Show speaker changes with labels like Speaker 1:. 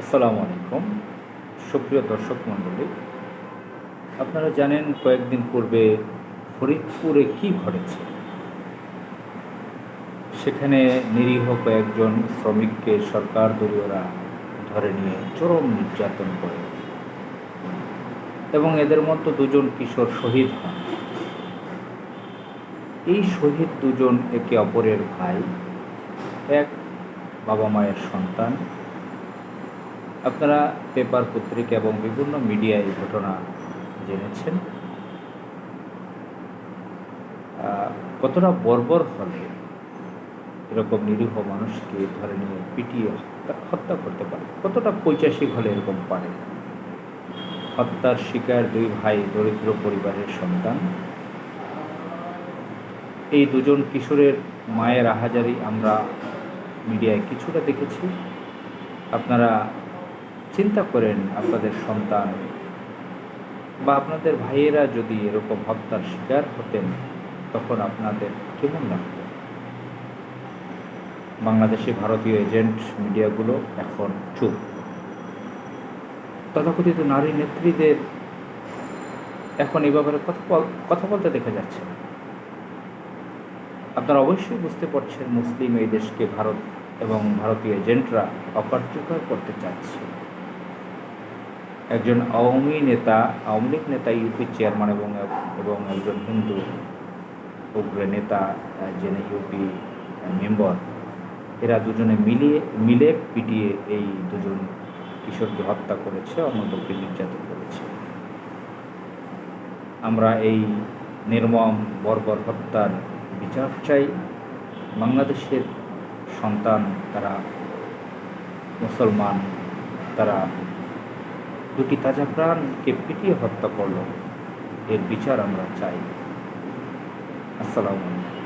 Speaker 1: আসসালামু আলাইকুম। সুপ্রিয় দর্শক মণ্ডলী, আপনারা জানেন কয়েকদিন পূর্বে ফরিদপুরে কি ঘটেছে? সেখানে নিরীহ কয়েকজন শ্রমিককে সরকার দলীয়রা ধরে নিয়ে চরম নির্যাতন করে এবং এদের মতো দুজন কিশোর শহীদ হন। এই শহীদ দুজন একে অপরের ভাই, এক বাবা মায়ের সন্তান আপনারা পেপার পত্রিকা এবং বিভিন্ন মিডিয়ায় এই ঘটনা জেনেছেন। কতটা বর্বর হলে এরকম নিরীহ মানুষকে ধরে নিয়ে পিটিয়ে হত্যা করতে পারে? কতটা পৈচাসিক হলে এরকম পারে? হত্যার শিকার দুই ভাই দরিদ্র পরিবারের সন্তান। এই দুজন কিশোরের মায়ের আহাজারি আমরা মিডিয়ায় কিছুটা দেখেছি। আপনারা চিন্তা করেন আপনাদের সন্তান বা আপনাদের ভাইয়েরা যদি এরকম হত্যার শিকার হতেন, তখন আপনাদের কেমন লাগত? বাংলাদেশি ভারতীয় এজেন্ট মিডিয়াগুলো এখন চুপ। তথাকথিত নারী নেত্রীদের এখন এই ব্যাপারে কথা কথা বলতে দেখা যাচ্ছে আপনারা অবশ্যই বুঝতে পারছেন মুসলিম এই দেশকে ভারত এবং ভারতীয় এজেন্টরা অকার্যকর করতে চাচ্ছে। একজন আওয়ামী নেতা, আওয়ামী লীগ নেতা ইউপি চেয়ারম্যান এবং এবং একজন হিন্দু উগ্র নেতা, যিনি ইউপি মেম্বার এরা দুজনে মিলিয়ে, মিলে পিটিয়ে এই দুজন কিশোরকে হত্যা করেছে অন্যদেরকে নির্যাতন করেছে। আমরা এই নির্মম বর্বর হত্যার বিচার চাই। বাংলাদেশের সন্তান তারা, মুসলমান তারা দুটি তাজা প্রাণকে পিটিয়ে হত্যা করল। এর বিচার আমরা চাই। আসসালামু আলাইকুম।